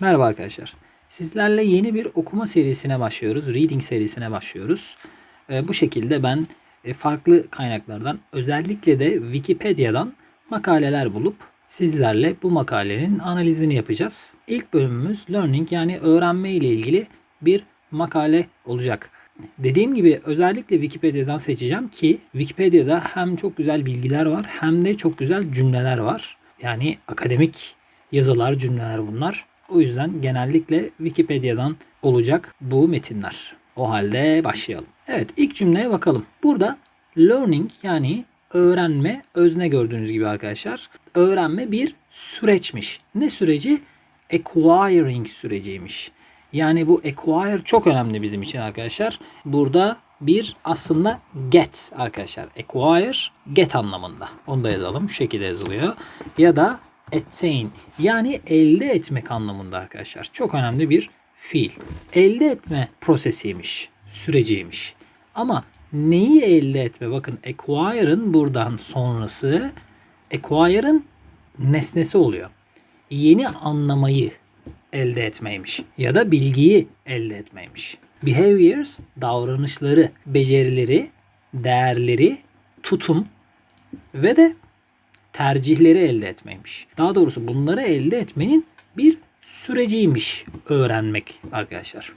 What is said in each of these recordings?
Merhaba arkadaşlar. Sizlerle yeni bir okuma serisine başlıyoruz. Reading serisine başlıyoruz. Ee, bu şekilde ben e, farklı kaynaklardan özellikle de Wikipedia'dan makaleler bulup sizlerle bu makalenin analizini yapacağız. İlk bölümümüz learning yani öğrenme ile ilgili bir makale olacak. Dediğim gibi özellikle Wikipedia'dan seçeceğim ki Wikipedia'da hem çok güzel bilgiler var hem de çok güzel cümleler var. Yani akademik yazılar, cümleler bunlar. O yüzden genellikle Wikipedia'dan olacak bu metinler. O halde başlayalım. Evet ilk cümleye bakalım. Burada learning yani öğrenme özne gördüğünüz gibi arkadaşlar. Öğrenme bir süreçmiş. Ne süreci? Acquiring süreciymiş. Yani bu acquire çok önemli bizim için arkadaşlar. Burada bir aslında get arkadaşlar. Acquire get anlamında. Onu da yazalım. Şu şekilde yazılıyor. Ya da attain yani elde etmek anlamında arkadaşlar. Çok önemli bir fiil. Elde etme prosesiymiş, süreciymiş. Ama neyi elde etme? Bakın acquire'ın buradan sonrası acquire'ın nesnesi oluyor. Yeni anlamayı elde etmeymiş ya da bilgiyi elde etmeymiş. Behaviors davranışları, becerileri, değerleri, tutum ve de tercihleri elde etmeymiş. Daha doğrusu bunları elde etmenin bir süreciymiş öğrenmek arkadaşlar.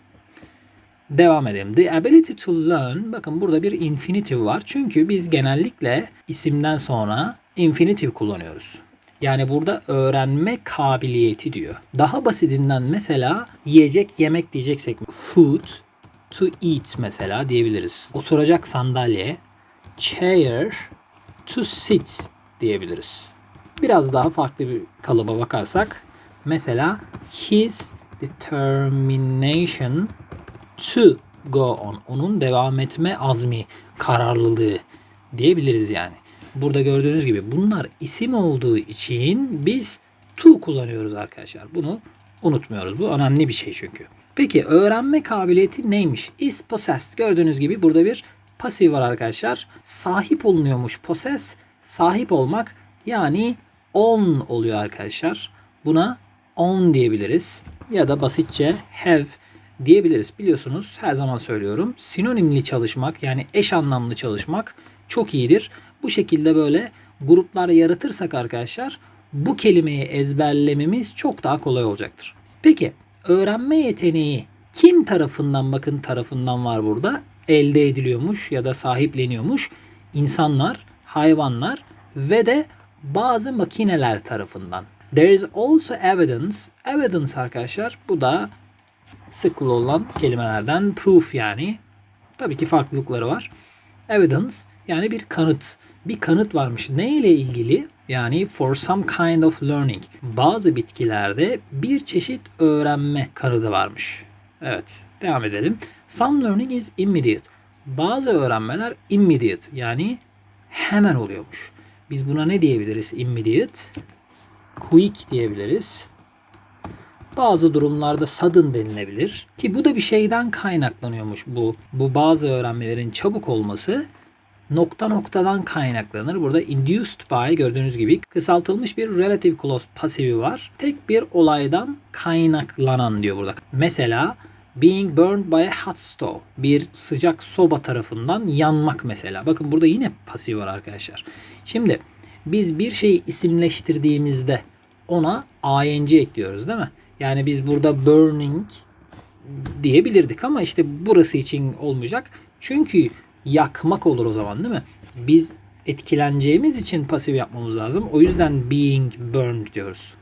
Devam edelim. The ability to learn. Bakın burada bir infinitive var. Çünkü biz genellikle isimden sonra infinitive kullanıyoruz. Yani burada öğrenme kabiliyeti diyor. Daha basitinden mesela yiyecek yemek diyeceksek food to eat mesela diyebiliriz. Oturacak sandalye chair to sit diyebiliriz. Biraz daha farklı bir kalıba bakarsak mesela his determination to go on. Onun devam etme azmi, kararlılığı diyebiliriz yani. Burada gördüğünüz gibi bunlar isim olduğu için biz to kullanıyoruz arkadaşlar. Bunu unutmuyoruz. Bu önemli bir şey çünkü. Peki öğrenme kabiliyeti neymiş? Is possessed. Gördüğünüz gibi burada bir pasif var arkadaşlar. Sahip olunuyormuş possess. Sahip olmak yani on oluyor arkadaşlar. Buna on diyebiliriz. Ya da basitçe have diyebiliriz. Biliyorsunuz her zaman söylüyorum. Sinonimli çalışmak yani eş anlamlı çalışmak çok iyidir. Bu şekilde böyle gruplar yaratırsak arkadaşlar bu kelimeyi ezberlememiz çok daha kolay olacaktır. Peki öğrenme yeteneği kim tarafından bakın tarafından var burada elde ediliyormuş ya da sahipleniyormuş insanlar, hayvanlar ve de bazı makineler tarafından. There is also evidence. Evidence arkadaşlar bu da sık kullanılan kelimelerden proof yani. Tabii ki farklılıkları var. Evidence yani bir kanıt. Bir kanıt varmış. Ne ile ilgili? Yani for some kind of learning. Bazı bitkilerde bir çeşit öğrenme kanıdı varmış. Evet, devam edelim. Some learning is immediate. Bazı öğrenmeler immediate yani hemen oluyormuş. Biz buna ne diyebiliriz? Immediate, quick diyebiliriz. Bazı durumlarda sudden denilebilir. Ki bu da bir şeyden kaynaklanıyormuş bu. Bu bazı öğrenmelerin çabuk olması nokta noktadan kaynaklanır. Burada induced by gördüğünüz gibi kısaltılmış bir relative clause pasifi var. Tek bir olaydan kaynaklanan diyor burada. Mesela being burned by a hot stove. Bir sıcak soba tarafından yanmak mesela. Bakın burada yine pasif var arkadaşlar. Şimdi biz bir şeyi isimleştirdiğimizde ona ing ekliyoruz değil mi? Yani biz burada burning diyebilirdik ama işte burası için olmayacak. Çünkü yakmak olur o zaman değil mi? Biz etkileneceğimiz için pasif yapmamız lazım. O yüzden being burned diyoruz.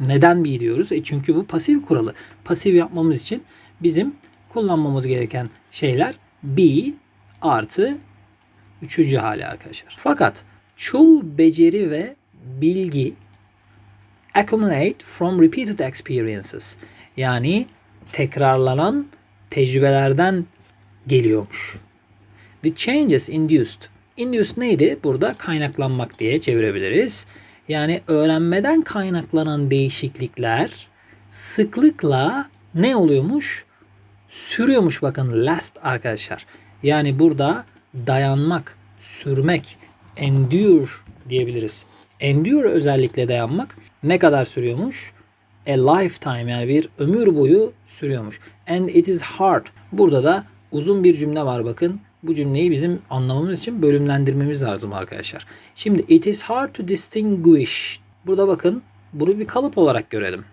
Neden be diyoruz? E çünkü bu pasif kuralı. Pasif yapmamız için bizim kullanmamız gereken şeyler be artı üçüncü hali arkadaşlar. Fakat çoğu beceri ve bilgi accumulate from repeated experiences. Yani tekrarlanan tecrübelerden geliyormuş. The changes induced. Induced neydi? Burada kaynaklanmak diye çevirebiliriz. Yani öğrenmeden kaynaklanan değişiklikler sıklıkla ne oluyormuş? Sürüyormuş bakın last arkadaşlar. Yani burada dayanmak, sürmek, endure diyebiliriz. Endure özellikle dayanmak ne kadar sürüyormuş? a lifetime yani bir ömür boyu sürüyormuş. And it is hard. Burada da uzun bir cümle var bakın. Bu cümleyi bizim anlamamız için bölümlendirmemiz lazım arkadaşlar. Şimdi it is hard to distinguish. Burada bakın bunu bir kalıp olarak görelim.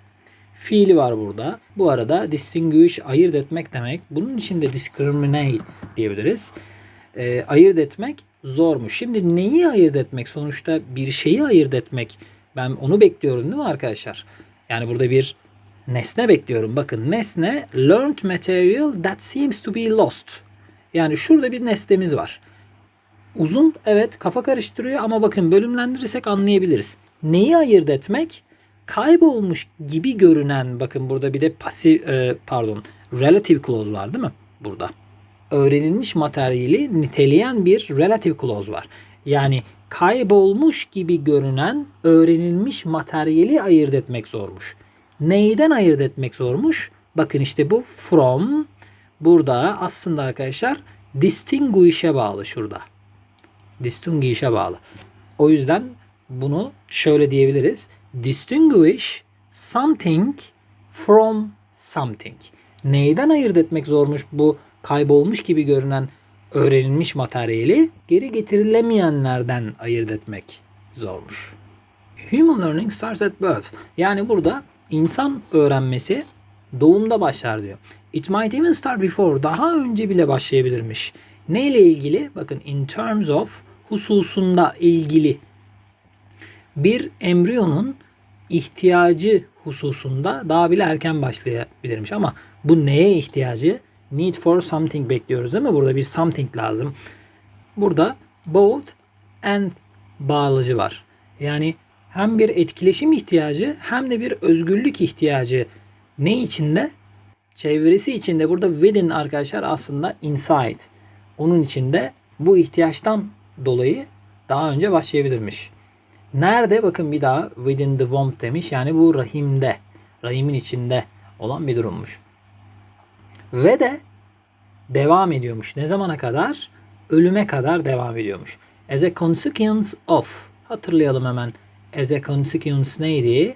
Fiili var burada. Bu arada distinguish ayırt etmek demek. Bunun için de discriminate diyebiliriz. Ee, ayırt etmek zormuş. Şimdi neyi ayırt etmek? Sonuçta bir şeyi ayırt etmek. Ben onu bekliyorum değil mi arkadaşlar? Yani burada bir nesne bekliyorum. Bakın nesne learned material that seems to be lost. Yani şurada bir nesnemiz var. Uzun evet kafa karıştırıyor ama bakın bölümlendirirsek anlayabiliriz. Neyi ayırt etmek? Kaybolmuş gibi görünen bakın burada bir de pasif e, pardon relative clause var değil mi? Burada. Öğrenilmiş materyali niteleyen bir relative clause var. Yani kaybolmuş gibi görünen öğrenilmiş materyali ayırt etmek zormuş. Neyden ayırt etmek zormuş? Bakın işte bu from burada aslında arkadaşlar distinguish'e bağlı şurada. Distinguish'e bağlı. O yüzden bunu şöyle diyebiliriz. Distinguish something from something. Neyden ayırt etmek zormuş bu kaybolmuş gibi görünen öğrenilmiş materyali geri getirilemeyenlerden ayırt etmek zormuş. Human learning starts at birth. Yani burada insan öğrenmesi doğumda başlar diyor. It might even start before. Daha önce bile başlayabilirmiş. Neyle ilgili? Bakın in terms of hususunda ilgili. Bir embriyonun ihtiyacı hususunda daha bile erken başlayabilirmiş ama bu neye ihtiyacı? Need for something bekliyoruz değil mi? Burada bir something lazım. Burada both and bağlacı var. Yani hem bir etkileşim ihtiyacı hem de bir özgürlük ihtiyacı. Ne içinde? Çevresi içinde. Burada within arkadaşlar aslında inside. Onun içinde bu ihtiyaçtan dolayı daha önce başlayabilirmiş. Nerede? Bakın bir daha within the womb demiş. Yani bu rahimde, rahimin içinde olan bir durummuş. Ve de devam ediyormuş. Ne zamana kadar? Ölüme kadar devam ediyormuş. As a consequence of. Hatırlayalım hemen. As a consequence neydi?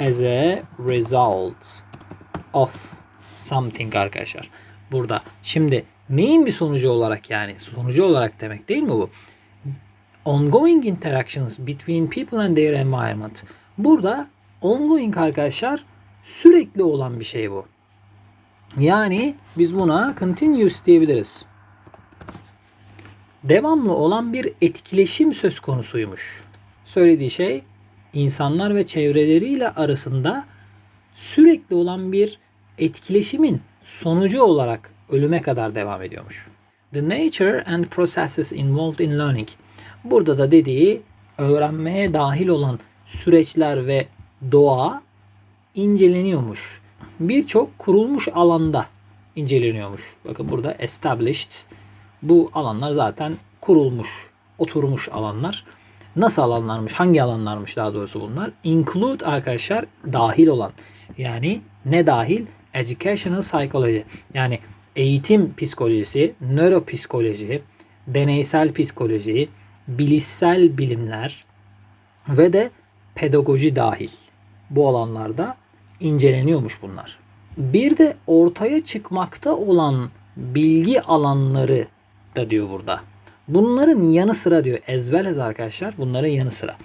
As a result of something arkadaşlar. Burada. Şimdi neyin bir sonucu olarak yani? Sonucu olarak demek değil mi bu? ongoing interactions between people and their environment. Burada ongoing arkadaşlar sürekli olan bir şey bu. Yani biz buna continuous diyebiliriz. Devamlı olan bir etkileşim söz konusuymuş. Söylediği şey insanlar ve çevreleriyle arasında sürekli olan bir etkileşimin sonucu olarak ölüme kadar devam ediyormuş. The nature and processes involved in learning. Burada da dediği öğrenmeye dahil olan süreçler ve doğa inceleniyormuş. Birçok kurulmuş alanda inceleniyormuş. Bakın burada established. Bu alanlar zaten kurulmuş, oturmuş alanlar. Nasıl alanlarmış, hangi alanlarmış daha doğrusu bunlar? Include arkadaşlar dahil olan. Yani ne dahil? Educational psychology. Yani eğitim psikolojisi, nöropsikoloji, deneysel psikoloji, bilişsel bilimler ve de pedagoji dahil bu alanlarda inceleniyormuş bunlar. Bir de ortaya çıkmakta olan bilgi alanları da diyor burada. Bunların yanı sıra diyor as well as arkadaşlar bunların yanı sıra.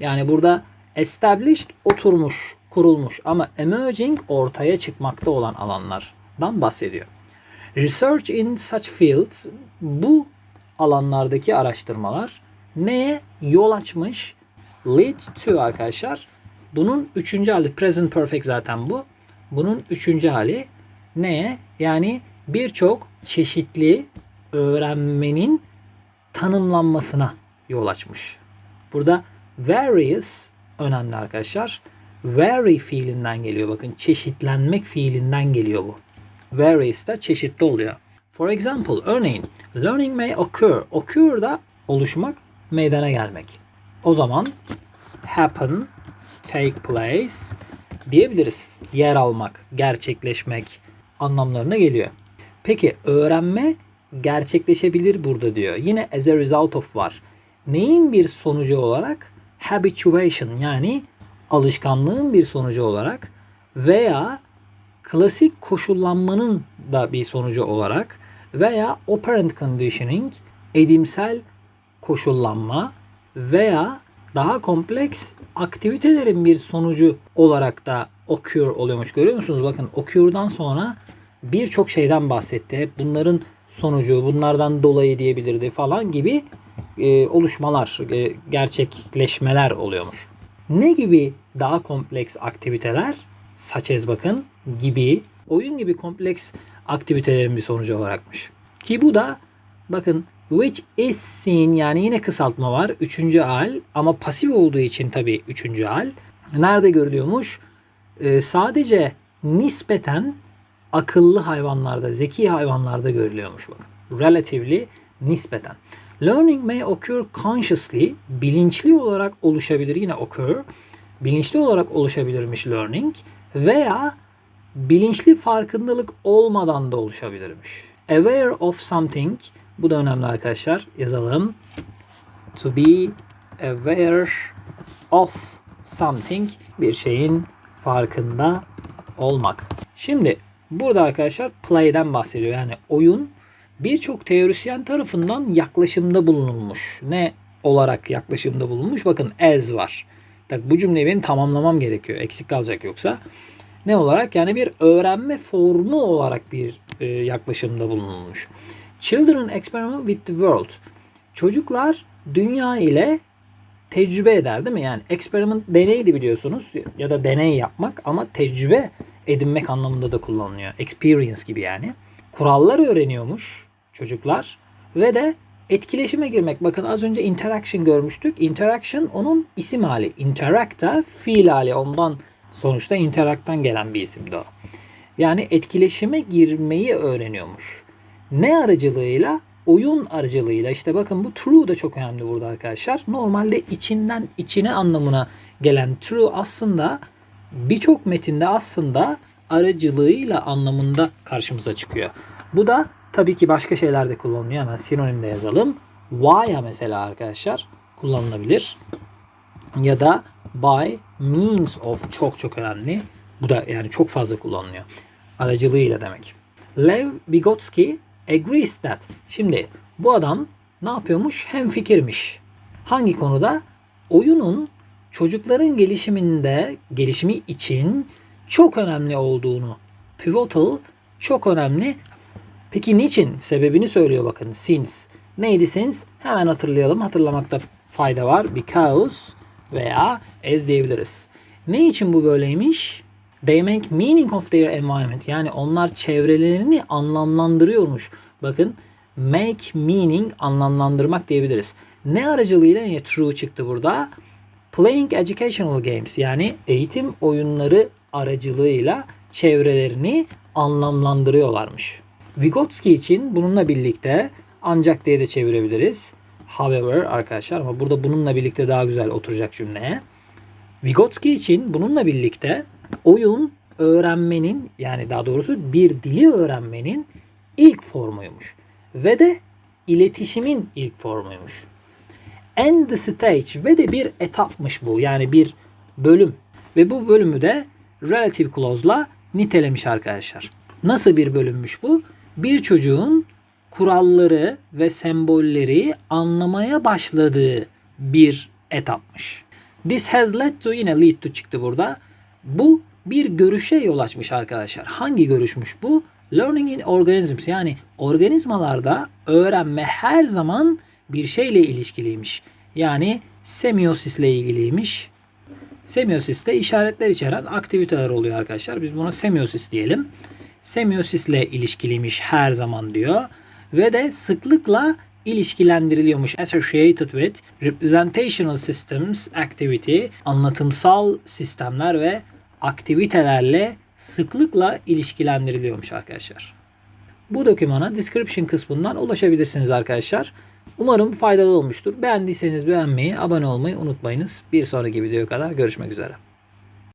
Yani burada established oturmuş, kurulmuş ama emerging ortaya çıkmakta olan alanlardan bahsediyor. Research in such fields bu alanlardaki araştırmalar neye yol açmış? Lead to arkadaşlar. Bunun üçüncü hali present perfect zaten bu. Bunun üçüncü hali neye? Yani birçok çeşitli öğrenmenin tanımlanmasına yol açmış. Burada various önemli arkadaşlar. Vary fiilinden geliyor. Bakın çeşitlenmek fiilinden geliyor bu. Various da çeşitli oluyor. For example, örneğin learning may occur. Occur da oluşmak, meydana gelmek. O zaman happen, take place diyebiliriz. Yer almak, gerçekleşmek anlamlarına geliyor. Peki öğrenme gerçekleşebilir burada diyor. Yine as a result of var. Neyin bir sonucu olarak? Habituation yani alışkanlığın bir sonucu olarak veya klasik koşullanmanın da bir sonucu olarak veya operant conditioning edimsel koşullanma veya daha kompleks aktivitelerin bir sonucu olarak da occur oluyormuş. Görüyor musunuz? Bakın occur'dan sonra birçok şeyden bahsetti. Hep bunların sonucu, bunlardan dolayı diyebilirdi falan gibi e, oluşmalar, e, gerçekleşmeler oluyormuş. Ne gibi daha kompleks aktiviteler? Saçez bakın gibi, oyun gibi kompleks aktivitelerin bir sonucu olarakmış. Ki bu da bakın which is seen yani yine kısaltma var. Üçüncü hal ama pasif olduğu için tabii üçüncü hal. Nerede görülüyormuş? Ee, sadece nispeten akıllı hayvanlarda, zeki hayvanlarda görülüyormuş bakın. Relatively nispeten. Learning may occur consciously, bilinçli olarak oluşabilir yine occur. Bilinçli olarak oluşabilirmiş learning veya bilinçli farkındalık olmadan da oluşabilirmiş. Aware of something, bu da önemli arkadaşlar. Yazalım. To be aware of something, bir şeyin farkında olmak. Şimdi burada arkadaşlar play'den bahsediyor. Yani oyun birçok teorisyen tarafından yaklaşımda bulunulmuş. Ne olarak yaklaşımda bulunmuş? Bakın as var. Tabii bu cümleyi benim tamamlamam gerekiyor. Eksik kalacak yoksa. Ne olarak? Yani bir öğrenme formu olarak bir e, yaklaşımda bulunulmuş. Children experiment with the world. Çocuklar dünya ile tecrübe eder değil mi? Yani experiment deneydi biliyorsunuz ya da deney yapmak ama tecrübe edinmek anlamında da kullanılıyor. Experience gibi yani. Kurallar öğreniyormuş çocuklar ve de etkileşime girmek. Bakın az önce interaction görmüştük. Interaction onun isim hali. Interact da fiil hali. Ondan sonuçta interact'tan gelen bir isimdi o. Yani etkileşime girmeyi öğreniyormuş. Ne aracılığıyla? Oyun aracılığıyla. İşte bakın bu true da çok önemli burada arkadaşlar. Normalde içinden içine anlamına gelen true aslında birçok metinde aslında aracılığıyla anlamında karşımıza çıkıyor. Bu da tabii ki başka şeylerde kullanılıyor. Hemen sinonimde yazalım. Why'a mesela arkadaşlar kullanılabilir. Ya da by means of çok çok önemli. Bu da yani çok fazla kullanılıyor. Aracılığıyla demek. Lev Vygotsky agrees that. Şimdi bu adam ne yapıyormuş? Hem fikirmiş. Hangi konuda? Oyunun çocukların gelişiminde, gelişimi için çok önemli olduğunu. Pivotal çok önemli. Peki niçin? Sebebini söylüyor bakın. Since. Neydi since? Hemen hatırlayalım. Hatırlamakta fayda var. Because veya as diyebiliriz. Ne için bu böyleymiş? They make meaning of their environment. Yani onlar çevrelerini anlamlandırıyormuş. Bakın make meaning anlamlandırmak diyebiliriz. Ne aracılığıyla yine true çıktı burada? Playing educational games yani eğitim oyunları aracılığıyla çevrelerini anlamlandırıyorlarmış. Vygotsky için bununla birlikte ancak diye de çevirebiliriz. However arkadaşlar ama burada bununla birlikte daha güzel oturacak cümleye. Vygotsky için bununla birlikte oyun öğrenmenin yani daha doğrusu bir dili öğrenmenin ilk formuymuş. Ve de iletişimin ilk formuymuş. The stage ve de bir etapmış bu. Yani bir bölüm. Ve bu bölümü de relative clause'la nitelemiş arkadaşlar. Nasıl bir bölümmüş bu? Bir çocuğun kuralları ve sembolleri anlamaya başladığı bir etapmış. This has led to yine lead to çıktı burada. Bu bir görüşe yol açmış arkadaşlar. Hangi görüşmüş bu? Learning in organisms yani organizmalarda öğrenme her zaman bir şeyle ilişkiliymiş. Yani semiosisle ilgiliymiş. Semiosiste işaretler içeren aktiviteler oluyor arkadaşlar. Biz buna semiosis diyelim. Semiosisle ilişkiliymiş her zaman diyor. Ve de sıklıkla ilişkilendiriliyormuş. Associated with representational systems activity, anlatımsal sistemler ve aktivitelerle sıklıkla ilişkilendiriliyormuş arkadaşlar. Bu dokümana description kısmından ulaşabilirsiniz arkadaşlar. Umarım faydalı olmuştur. Beğendiyseniz beğenmeyi, abone olmayı unutmayınız. Bir sonraki videoya kadar görüşmek üzere.